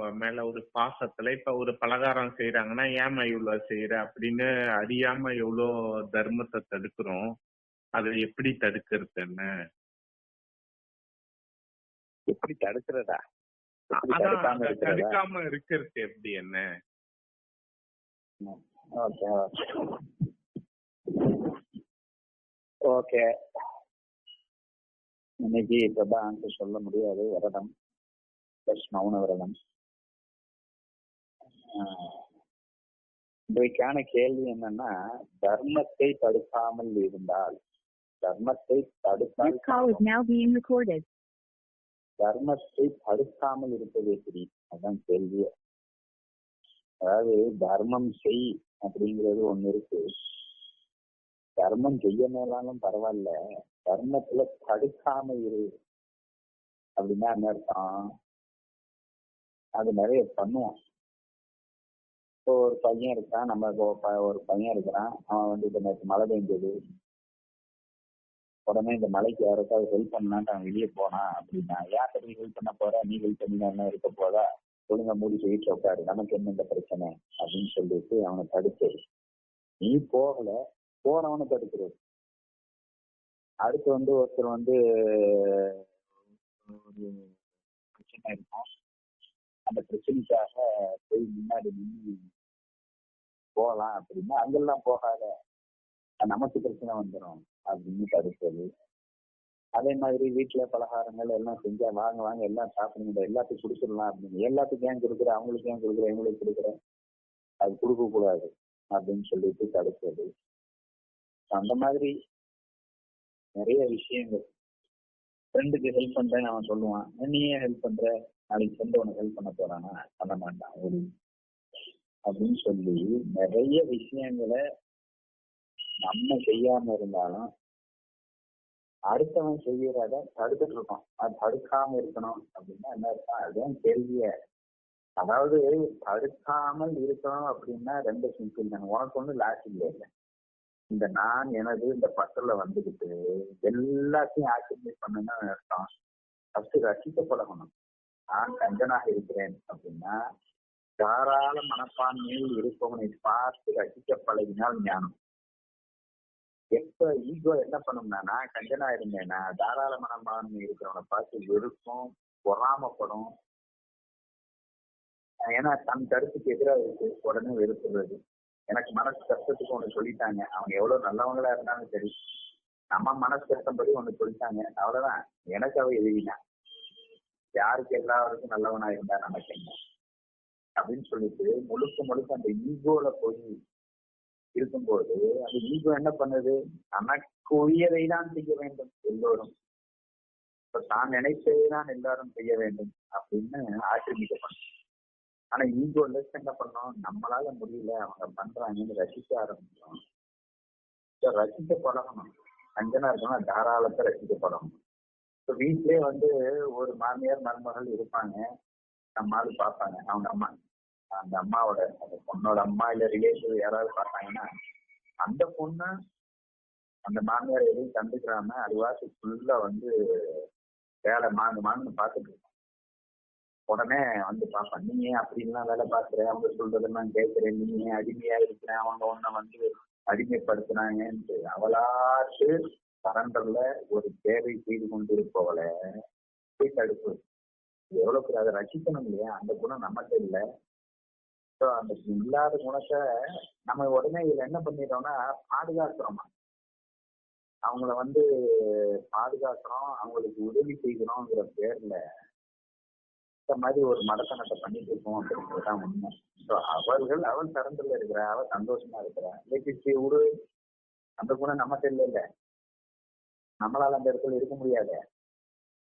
அவங்க மேல ஒரு பாசத்துல இப்ப ஒரு பலகாரம் செய்யறாங்கன்னா ஏமா இவ்வளவு செய்யற அப்படின்னு அறியாம எவ்வளோ தர்மத்தை தடுக்கிறோம். அதை எப்படி தடுக்கிறதுன்னு. எப்படி தடுக்கிறதா? தடுக்காம இருக்கிறதா? எப்படி என்ன? ஓகே இன்னைக்கு இப்பதான் ஆன்சர் சொல்ல முடியாது. விரதம். பிளஸ் மௌன விரதம். இன்றைக்கான கேள்வி என்னன்னா தர்மத்தை தடுக்காமல் இருந்தால் தர்மத்தை recorded. தர்மத்தை தடுக்காமல் இருப்பது எப்படி அதான் கேள்வி அதாவது தர்மம் செய் அப்படிங்கிறது ஒண்ணு இருக்கு. தர்மம் செய்ய மேலாலும் பரவாயில்ல தர்மத்துல தடுக்காம இரு அப்படின்னா என்ன அர்த்தம்? அது நிறைய பண்ணுவோம். இப்போ ஒரு பையன் இருக்கான் நம்ம இப்போ ஒரு பையன் இருக்கிறான் அவன் வந்து இப்ப நேற்று மழை பெஞ்சது. உடனே இந்த மலைக்கு யாருக்காவது ஹெல்ப் பண்ணலான்ட்டு அவன் வெளியே போனான் அப்படின்னா யார்கிட்ட நீ ஹெல்ப் பண்ண போற? நீ ஹெல்ப் பண்ணி என்ன இருக்க போதா ஒழுங்கா மூடி வீட்டுல உட்காரு நமக்கு என்ன இந்த பிரச்சனை? அப்படின்னு சொல்லிட்டு அவனை தடுத்தது. நீ போகல போனவனை தடுக்கிறது. அடுத்து வந்து ஒருத்தர் வந்து ஒரு பிரச்சனை இருக்கும். அந்த பிரச்சனைக்காக போய் முன்னாடி நின்று போகலாம் அப்படின்னா அங்கெல்லாம் போகாத. நமக்கு பிரச்சனை வந்துடும் அப்படின்னு தடுப்பது. அதே மாதிரி வீட்டுல பலகாரங்கள் எல்லாம் செஞ்சா வாங்க வாங்க எல்லாம் சாப்பிடுங்க எல்லாத்தையும் குடிச்சிடலாம் அப்படின்னு. எல்லாத்துக்கும் ஏன் கொடுக்குற? அவங்களுக்கு ஏன் கொடுக்குற? இவங்களுக்கு கொடுக்குற? அது கொடுக்க கூடாது அப்படின்னு சொல்லிட்டு தடுப்பது. அந்த மாதிரி நிறைய விஷயங்கள். ஃப்ரெண்டுக்கு ஹெல்ப் பண்றேன்னு அவன் சொல்லுவான். நீ ஏன் ஹெல்ப் பண்ற? நாளைக்கு ஃப்ரெண்டு உனக்கு ஹெல்ப் பண்ண போறானா? பண்ண மாட்டான் அப்படின்னு சொல்லி நிறைய விஷயங்களை நம்ம செய்யாம இருந்தாலும் அடுத்தவன் செய்யறத தடுத்துட்டு இருக்கோம் அது தடுக்காம இருக்கணும் அப்படின்னா என்ன இருக்கா அதுதான் கேள்விய. அதாவது தடுக்காமல் இருக்கணும் அப்படின்னா ரெண்டு சிம்பிள் தான். உனக்கு ஒண்ணு லாஸ் இல்லை இந்த நான் எனது இந்த பக்கத்துல வந்துக்கிட்டு எல்லாத்தையும் ஆக்கிரமிட் பண்ணணும்னு அர்த்தம். ஃபர்ஸ்ட் ரசிக்க பழகணும் நான் கஞ்சனாக இருக்கிறேன் அப்படின்னா தாராள மனப்பான்மையில் இருப்பவனை பார்த்து ரசிக்க பழகினால் ஞானம். எப்ப ஈகோ என்ன பண்ணும்னா நான் கஞ்சனா இருந்தேன்னா தாராள மனப்பான்மை இருக்கிறவனை பார்த்து வெறுக்கும் பொறாமப்படும். ஏன்னா தன் கருத்துக்கு எதிராக இருக்கு உடனே வெறுத்துறது எனக்கு மனசு கஷ்டத்துக்கு ஒண்ணு சொல்லிட்டாங்க. அவங்க எவ்வளவு நல்லவங்களா இருந்தாலும் சரி. நம்ம மனசு கஷ்டப்படி ஒண்ணு சொல்லிட்டாங்க. அவ்வளவுதான். எனக்கு அவ எழுதினான் யாருக்கு எல்லாருக்கும் நல்லவனா இருந்தா நமக்கு என்ன? அப்படின்னு சொல்லிட்டு முழுக்க முழுக்க அந்த ஈகோல போய் இருக்கும்போது அந்த ஈகோ என்ன பண்ணுது? தனக்கு உரியதை தான் செய்ய வேண்டும் எல்லோரும். இப்ப தான் நினைத்ததை தான் எல்லாரும் செய்ய வேண்டும் அப்படின்னு ஆக்கிரமிக்கப்படும். ஆனா ஈகோ லெஸ் என்ன பண்ணோம்? நம்மளால முடியல அவங்க பண்றாங்கன்னு ரசிக்க ஆரம்பிச்சோம் ரசிக்க பழகணும் அஞ்சனா இருக்கணும் தாராளத்தை ரசிக்க பழகணும் இப்போ வீட்லயே வந்து ஒரு மாமியார் மருமகள் இருப்பாங்க. நம்ம ஆளு பார்ப்பாங்க. அவங்க அம்மா அந்த அம்மாவோட அந்த பொண்ணோட அம்மா இல்ல ரிலேட்டிவ் யாராவது பார்த்தாங்கன்னா அந்த பொண்ணு அந்த மாமியார் எதையும் கண்டுக்கிறாம அதுவாசி ஃபுல்லா வந்து வேலை மாங்கு மாங்கு பார்த்துட்டு இருக்கோம் உடனே வந்து பார்ப்பேன் நீ ஏன் அப்படின்லாம் வேலை பார்க்குற? அவங்க சொல்றதெல்லாம் கேட்கிறேன். நீ ஏன் அடிமையா இருக்கிற? அவங்க உன்னை வந்து அடிமைப்படுத்துனாங்கன்ட்டு. அவளாச்சு சரண்டர்ல ஒரு தேவை செய்து கொண்டிருப்பவளை போய் தடுப்பு எவ்வளவு அதை ரசிக்கணும் இல்லையா? அந்த குணம் நமக்கு இல்லை. ஸோ அந்த இல்லாத குணத்தை நம்ம உடனே இதுல என்ன பண்ணிடுறோம்னா பாதுகாக்கிறோமா. அவங்கள வந்து பாதுகாக்கிறோம் அவங்களுக்கு உதவி செய்கிறோங்கிற பேர்ல இந்த மாதிரி ஒரு மடத்தனத்தை பண்ணிட்டு இருக்கோம் அப்படிங்கிறதுதான் உண்மை. ஸோ அவர்கள் அவள் சரண்டர்ல இருக்கிற அவள் சந்தோஷமா இருக்கிறா. ஏபிசி உரு அந்த குணம் நமக்கு இல்லை இல்ல. நம்மளால அந்த இடத்துல இருக்க முடியாது.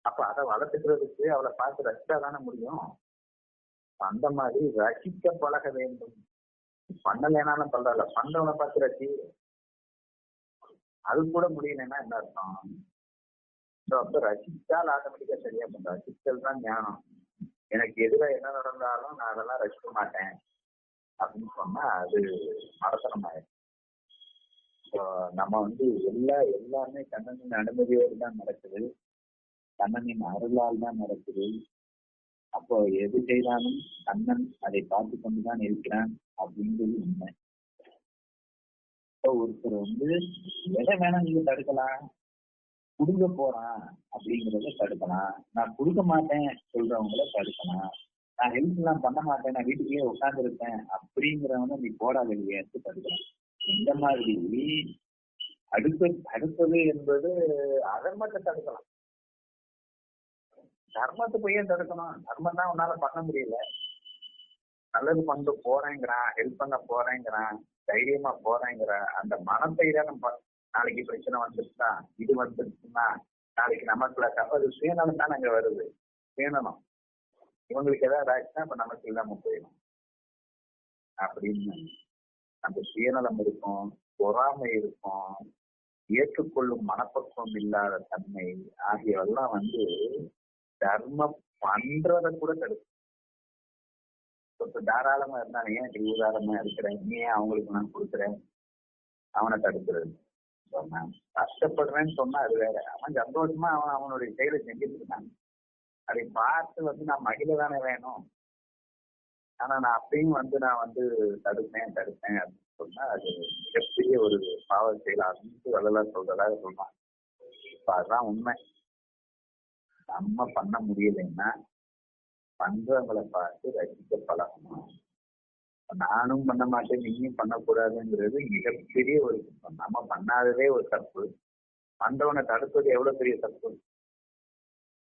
அப்ப அதை வளர்த்துக்கிறதுக்கு அவளை பார்த்து ரசிச்சா தானே முடியும். அந்த மாதிரி ரசிக்க பழக வேண்டும். பண்ணலைனாலும் பரவாயில்ல. பண்ணவனை பார்த்து ரசி. அது கூட முடியலன்னா என்ன அர்த்தம்? ஸோ அப்ப ரசித்தால் ஆட்டோமேட்டிக்கா சரியா பண்ற ரசித்தல் தான் ஞானம். எனக்கு எதிராக என்ன நடந்தாலும் நான் அதெல்லாம் ரசிக்க மாட்டேன். அப்படின்னு சொன்னா அது மடத்தனம் ஸோ நம்ம வந்து எல்லா எல்லாமே கண்ணனின் அனுமதியோடு தான் நடக்குது. கண்ணனின் அருளால் தான் நடக்குது. அப்போ எது செய்தாலும் கண்ணன் அதை பார்த்து கொண்டுதான் இருக்கிறான் அப்படின்றது உண்மை. இப்போ ஒருத்தர் வந்து எதை வேணா நீங்க தடுக்கலாம் குடுக்க போறான் அப்படிங்கறத தடுக்கலாம். நான் குடுக்க மாட்டேன் சொல்றவங்கள தடுக்கலாம். நான் ஹெல்ப் எல்லாம் பண்ண மாட்டேன் நான் வீட்டுக்கே உட்கார்ந்து இருப்பேன் அப்படிங்கிறவன நீ போடா வெளியே தடுக்கலாம். இந்த மாதிரி அடுத்த அடுத்தது என்பது அதர்மத்தை தடுக்கலாம். தர்மத்தை போய் ஏன் தடுக்கணும்? தர்மம் தான் உன்னால பண்ண முடியல. நல்லது பண்ண போறேங்கிறான் ஹெல்ப் பண்ண போறேங்கிறான் தைரியமா போறேங்கிறான் அந்த மனத்தைரியம் நாளைக்கு பிரச்சனை வந்துருச்சுனா இது வந்துருச்சுன்னா நாளைக்கு நமக்குள்ள தப்பு அது சுயநலம் தான் அங்க வருது. சுயநலம். இவங்களுக்கு ஏதாவது ஆச்சுன்னா இப்ப நமக்கு இல்லாம போயிடும். அப்படின்னு அந்த சுயநலம் இருக்கும் பொறாமை இருக்கும் ஏற்றுக்கொள்ளும் மனப்பக்குவம் இல்லாத தன்மை ஆகியவெல்லாம் வந்து தர்மம் பண்றத கூட தடுக்கும். இப்ப தாராளமா இருந்தாங்க ஏன் இப்படி உதாரணமா இருக்கிறேன்? ஏன் அவங்களுக்கு நான் கொடுக்குறேன்? அவனை தடுக்கிறது. சொன்னான் கஷ்டப்படுறேன்னு சொன்னா அது வேற. அவன் சந்தோஷமா அவன் அவனுடைய செயலை செஞ்சுட்டு இருக்கான். அதை பார்த்து வந்து நான் மகிழ தானே வேணும். ஆனா நான் அப்பயும் வந்து நான் வந்து தடுப்பேன் தடுப்பேன் அப்படின்னு சொன்னா அது மிகப்பெரிய ஒரு பாவ செயல் அப்படின்னு வள்ளலார் சொல்றதாக சொல்றான். இப்ப அதுதான் உண்மை. நம்ம பண்ண முடியலைன்னா பண்றவங்களை பார்த்து ரசிக்க பழகணும். நானும் பண்ண மாட்டேன் நீயும் பண்ணக்கூடாதுங்கிறது மிகப்பெரிய ஒரு குற்றம். நம்ம பண்ணாததே ஒரு தப்பு. பண்றவனை தடுப்பது எவ்வளவு பெரிய தப்பு?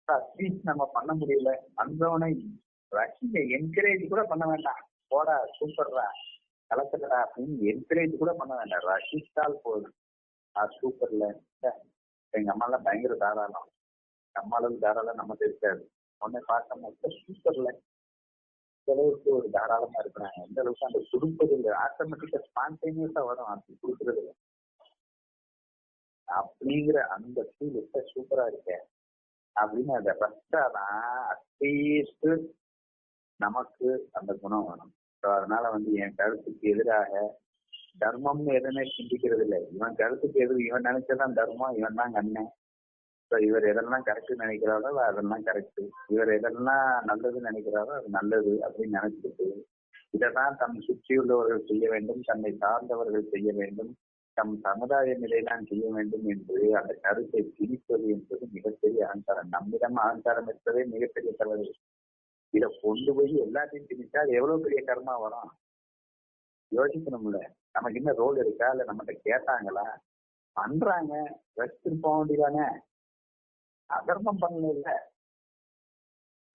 அட்லீஸ்ட் நம்ம பண்ண முடியல. பண்றவனை ரசிக்க என்கரேஜ் கூட பண்ண வேண்டாம். போடா சூப்பர்ரா கலக்கடா அப்படின்னு என்கரேஜ் கூட பண்ண வேண்டாம். ரசித்தால் போதும். ஆ சூப்பர்ல எங்க அம்மா எல்லாம் பயங்கர தாராளம். அம்மா தாராளம் நமக்கு இருக்காது. உடனே பார்த்தோம்னா சூப்பர்ல அளவுக்கு ஒரு தாராளமா இருக்கிறாங்க. எந்த அளவுக்கு அந்த கொடுப்பது இல்லை ஆட்டோமேட்டிக்கா ஸ்பான்டேனியஸா வரும். அப்படி கொடுக்கறது இல்லை. அப்படிங்கிற அந்த ஃபீல் எப்ப சூப்பரா இருக்க. அப்படின்னு அதை தான் அட்லீஸ்ட் நமக்கு அந்த குணம் வேணும். ஸோ அதனால வந்து என் கருத்துக்கு எதிராக தர்மம்னு எதுவுமே சிந்திக்கிறது இல்லை. இவன் கருத்துக்கு எது இவன் நினைச்சதான் தர்மம் இவன் தான் கண்ணன் ஸோ இவர் எதெல்லாம் கரெக்ட் நினைக்கிறாரோ அதெல்லாம் கரெக்ட் இவர் எதெல்லாம் நல்லது நினைக்கிறாரோ அது நல்லது அப்படின்னு நினைச்சிட்டு இதைதான் தம் சுற்றியுள்ளவர்கள் செய்ய வேண்டும் தன்னை சார்ந்தவர்கள் செய்ய வேண்டும் தம் சமுதாய நிலைதான் செய்ய வேண்டும் என்று அந்த கருத்தை திணிப்பது என்பது மிகப்பெரிய அகங்காரம். நம்மிடம் அகங்காரம் இருப்பதே மிகப்பெரிய தவறு. இதை கொண்டு போய் எல்லாத்தையும் திணிச்சா அது எவ்வளவு பெரிய கர்மா வரும்? யோசிக்கணும்ல. நமக்கு என்ன ரோல் இருக்கா? இல்ல நம்மகிட்ட கேட்டாங்களா? பண்றாங்க. வச்சுட்டு போக வேண்டியதானே அதர்மம் பண்ணல.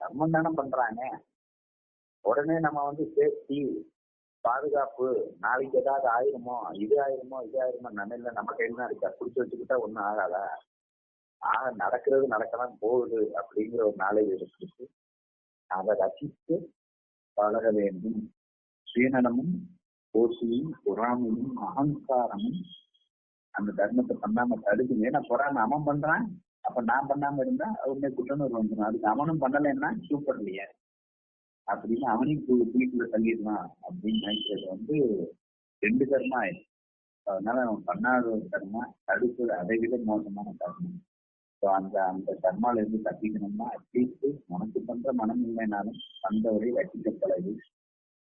தர்மம் தானே பண்றாங்க உடனே நம்ம வந்து சேஃப்டி பாதுகாப்பு நாளைக்கு ஏதாவது ஆயிருமோ இது ஆயிருமோ இது ஆயிருமோ நம்ம இல்ல நம்ம கையில தான் இருக்கா குடிச்சு வச்சுக்கிட்டா ஒண்ணும் ஆகாதா? ஆக நடக்கிறது நடக்கலாம் போகுது அப்படிங்கிற ஒரு நாளைக்கு இருக்கு அதை ரசித்து பழக வேண்டும். சுயநலமும் போட்டியும் பொறாமையும் அகங்காரமும் அந்த தர்மத்தை பண்ணாம தடுக்குங்க ஏன்னா பொறாம அவன் பண்றான்? அப்ப நான் பண்ணாம இருந்தா அவனே குற்றநூறு வந்துடும் அதுக்கு அவனும் பண்ணலைன்னா சூப்பர் இல்லையா. அப்படின்னு அவனையும் குழிக்குள்ள தள்ளிடலாம் அப்படின்னு நினைக்கிறது வந்து ரெண்டு கர்மா ஆயிடும் அதனால அவன் பண்ணாத ஒரு கர்மா தடுப்பு அதை விட மோசமான கர்மம் ஸோ அந்த அந்த கர்மால இருந்து தப்பிக்கணும்னா அட்லீஸ்ட் உனக்கு பண்ற மனம் இல்லைனாலும் பண்றவரை ரசிக்க பழகு.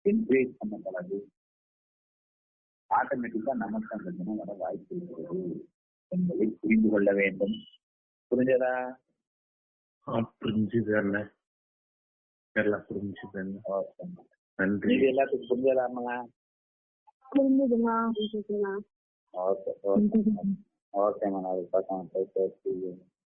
என்கரேஜ் பண்ண பழகு. ஆட்டோமேட்டிக்கா நமக்கு அந்த குணம் வர வாய்ப்பு இருக்கிறது என்பதை புரிந்து கொள்ள வேண்டும். புரிஞ்சதா புரிஞ்சுது அண்ணா எல்லாம் புரிஞ்சுது அண்ணா ஓகே நன்றி இது எல்லாத்துக்கும் புரிஞ்சதாமா புரிஞ்சுதுண்ணா புரிஞ்சுதுண்ணா ஓகே ஓகே ஓகேம்மா நான் பார்க்கலாம்